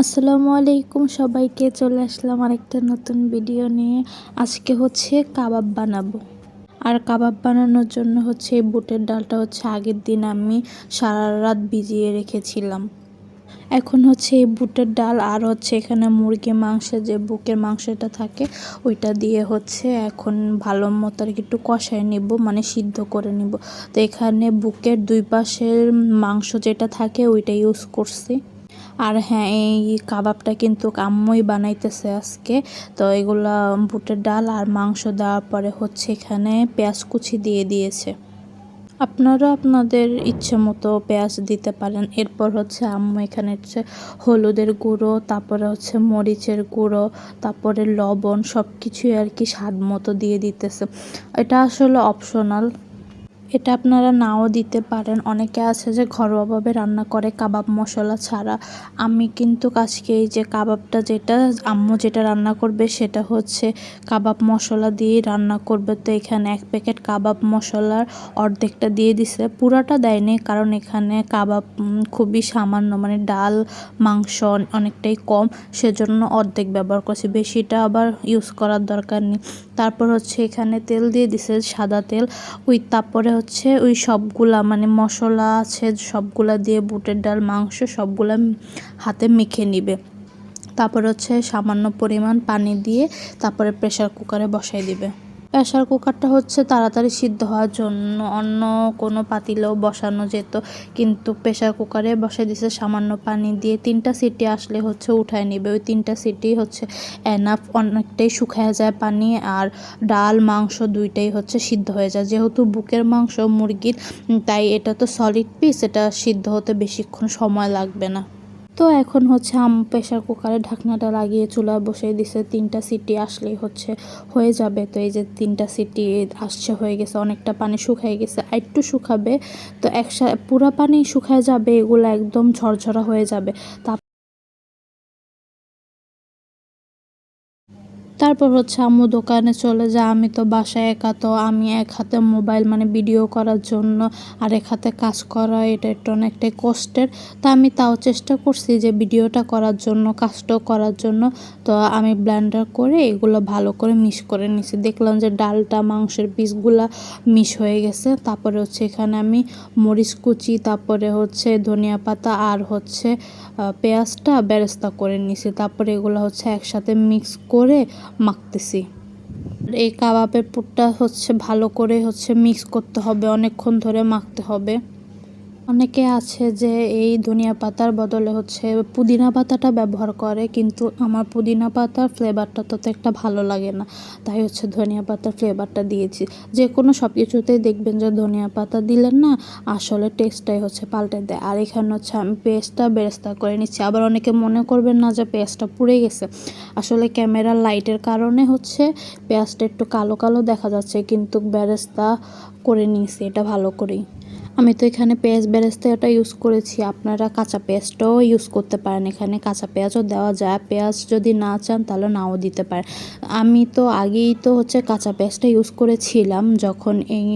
আসসালামু আলাইকুম, সবাইকে চলে আসলাম আরেকটা নতুন ভিডিও নিয়ে। আজকে হচ্ছে কাবাব বানাবো। আর কাবাব বানানোর জন্য হচ্ছে এই বুটের ডালটা হচ্ছে আগের দিন আমি সারা রাত ভিজিয়ে রেখেছিলাম। এখন হচ্ছে এই বুটের ডাল আর হচ্ছে এখানে মুরগি মাংসের যে বুকের মাংসটা থাকে ওইটা দিয়ে হচ্ছে এখন ভালো মতো আর কি একটু কষায় নিব মানে সিদ্ধ করে নিব। তো এখানে বুকের দুই পাশের মাংস যেটা থাকে ওইটা ইউজ করছি। আর হ্যাঁ এই কাবাবটা কিন্তু আম্মুই বানাইতেছে আজকে। তো এগুলা বুটের ডাল আর মাংস দেওয়ার পরে হচ্ছে এখানে পেঁয়াজ কুচি দিয়ে দিয়েছে। আপনারা আপনাদের ইচ্ছে মতো পেঁয়াজ দিতে পারেন। এরপর হচ্ছে আম্মু এখানে হচ্ছে হলুদের গুঁড়ো, তারপরে হচ্ছে মরিচের গুঁড়ো, তারপরে লবণ সব কিছুই আর কি স্বাদ মতো দিয়ে দিতেছে। এটা আসলে অপশনাল এটা আপনারা নাও দিতে পারেন। অনেকে আছে যে ঘরোয়াভাবে রান্না করে কাবাব মশলা ছাড়া। আমি কিন্তু আজকে এই যে কাবাবটা যেটা, আম্মু যেটা রান্না করবে সেটা হচ্ছে কাবাব মশলা দিয়েই রান্না করবে। তো এখানে এক প্যাকেট কাবাব মশলার অর্ধেকটা দিয়ে দিছে। পুরাটা দেয়নি কারণ এখানে কাবাব খুবই সামান্য মানে ডাল, মাংস অনেকটাই কম। সেজন্য অর্ধেক ব্যবহার করছি। বেশিটা আবার ইউজ করার দরকার নেই। তারপর হচ্ছে এখানে তেল দিয়ে দিছে সাদা তেল। ওই তারপরে হচ্ছে ওই সবগুলা মানে মশলা আছে সবগুলা দিয়ে বুটের ডাল, মাংস সবগুলা হাতে মেখে নিবে। তারপর হচ্ছে সামান্য পরিমাণ পানি দিয়ে তারপরে প্রেশার কুকারে বসাই দিবে। প্রেশার কুকারটা হচ্ছে তাড়াতাড়ি সিদ্ধ হওয়ার জন্য অন্য কোনো পাতিলেও বসানো যেত। কিন্তু প্রেশার কুকারে বসে দিছে সামান্য পানি দিয়ে। তিনটা সিটি আসলে হচ্ছে উঠায় নেবে। ওই তিনটা সিটি হচ্ছে এনাফ অনেকটাই শুকায় যায় পানি আর ডাল, মাংস দুইটাই হচ্ছে সিদ্ধ হয়ে যায়। যেহেতু বুকের মাংস, মুরগির, তাই এটা তো সলিড পিস এটা সিদ্ধ হতে বেশিক্ষণ সময় লাগবে না। তো এখন হচ্ছে আম প্রেশার কুকারে ঢাকনাটা লাগিয়ে চুলা বসিয়ে দিছে, তিনটা সিটি আসলেই হচ্ছে হয়ে যাবে। তো এই যে তিনটা সিটি আসছে, হয়ে গেছে, অনেকটা পানি শুকাই গেছে একটু শুকাবে, তো একসাথে পুরা পানি শুকায় যাবে, এগুলো একদম ঝরঝরা হয়ে যাবে। তা তারপর হচ্ছে আম্মু দোকানে চলে যায়, আমি তো বাসায় একা, তো আমি এক হাতে মোবাইল মানে ভিডিও করার জন্য আর এক হাতে কাজ করা, এটা একটু অনেকটাই কষ্টের। তা আমি তাও চেষ্টা করছি যে ভিডিওটা করার জন্য, কাজটাও করার জন্য। তো আমি ব্লেন্ডার করে এগুলো ভালো করে মিশ করে নিছি। দেখলাম যে ডালটা, মাংসের পিসগুলা মিশ হয়ে গেছে। তারপরে হচ্ছে এখানে আমি মরিচ কুচি, তারপরে হচ্ছে ধনিয়া পাতা আর হচ্ছে পেঁয়াজটা বেরেস্তা করে নিছি। তারপরে এগুলো হচ্ছে একসাথে মিক্স করে মাখতেছি। এই কাবাবের পুরটা হচ্ছে ভালো করে হচ্ছে মিক্স করতে হবে, অনেকক্ষণ ধরে মাখতে হবে। অনেকে আছে যে এই ধনিয়া পাতার বদলে হচ্ছে পুদিনা পাতাটা ব্যবহার করে, কিন্তু আমার পুদিনা পাতার ফ্লেভারটা তত একটা ভালো লাগে না। তাই হচ্ছে ধনিয়া পাতার ফ্লেভারটা দিয়েছি। যে কোনো সব কিছুতেই দেখবেন যে ধনিয়া পাতা দিলেন না, আসলে টেস্টটাই হচ্ছে পাল্টে দেয়। আর এখানে হচ্ছে আমি পেস্টটা বেরেস্তা করে নিচ্ছি। আবার অনেকে মনে করবেন না যে পেঁয়াজটা পুড়ে গেছে। আসলে ক্যামেরার লাইটের কারণে হচ্ছে পেঁয়াজটা একটু কালো কালো দেখা যাচ্ছে, কিন্তু বেরেস্তা করে নিয়েছি, এটা ভালো করেই। আমি তো এখানে পেঁয়াজ বেরেস্তাটা ইউজ করেছি। আপনারা কাঁচা পেঁয়াজটাও ইউজ করতে পারেন। এখানে কাঁচা পেঁয়াজও দেওয়া যায়। পেঁয়াজ যদি না চান, তাহলে নাও দিতে পারেন। আমি তো আগেই তো হচ্ছে কাঁচা পেঁয়াজটা ইউজ করেছিলাম যখন এই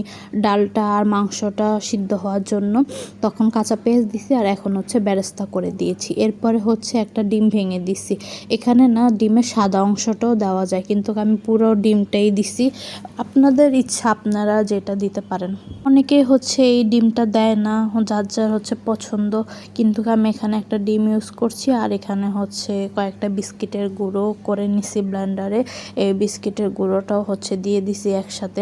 ডালটা আর মাংসটা সিদ্ধ হওয়ার জন্য। তখন কাঁচা পেঁয়াজ দিছি আর এখন হচ্ছে বেরেস্তা করে দিয়েছি। এরপরে হচ্ছে একটা ডিম ভেঙে দিছি। এখানে না ডিমের সাদা অংশটাও দেওয়া যায়। কিন্তু আমি পুরো ডিমটাই দিছি। আপনাদের ইচ্ছা, আপনারা যেটা দিতে পারেন। অনেকেই হচ্ছে এই ডিম ডিমটা দেয় না, যার যার হচ্ছে পছন্দ। কিন্তু আমি এখানে একটা ডিম ইউজ করছি আর এখানে হচ্ছে কয়েকটা বিস্কিটের গুঁড়ো করে নিছি ব্লেন্ডারে এই বিস্কিটের গুঁড়োটাও হচ্ছে দিয়ে দিছি একসাথে।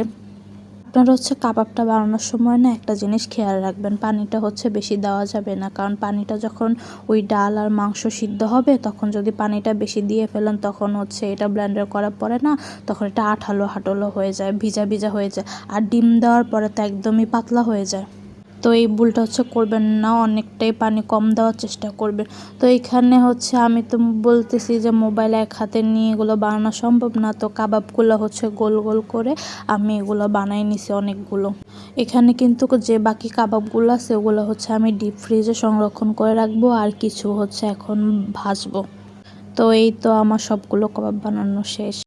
আপনারা হচ্ছে কাবাবটা বানানোর সময় না একটা জিনিস খেয়াল রাখবেন, পানিটা হচ্ছে বেশি দেওয়া যাবে না। কারণ পানিটা যখন ওই ডাল আর মাংস সিদ্ধ হবে, তখন যদি পানিটা বেশি দিয়ে ফেলেন, তখন হচ্ছে এটা ব্লেন্ডার করার পরে না, তখন এটা আঠালো হাটলো হয়ে যায় ভিজা ভিজা হয়ে যায়। আর ডিম দেওয়ার পরে তো একদমই পাতলা হয়ে যায়। তো এই ভুলটা হচ্ছে করবেন না, অনেকটাই পানি কম দেওয়ার চেষ্টা করবেন। তো এখানে হচ্ছে আমি তো বলতেছি যে মোবাইল এক হাতে নিয়ে এগুলো বানানো সম্ভব না, তো কাবাবগুলো হচ্ছে গোল গোল করে আমি এগুলো বানাই নিছি অনেকগুলো। এখানে কিন্তু যে বাকি কাবাবগুলো আছে ওগুলো হচ্ছে আমি ডিপ ফ্রিজে সংরক্ষণ করে রাখব আর কিছু হচ্ছে এখন ভাজবো। তো এই তো আমার সবগুলো কাবাব বানানো শেষ।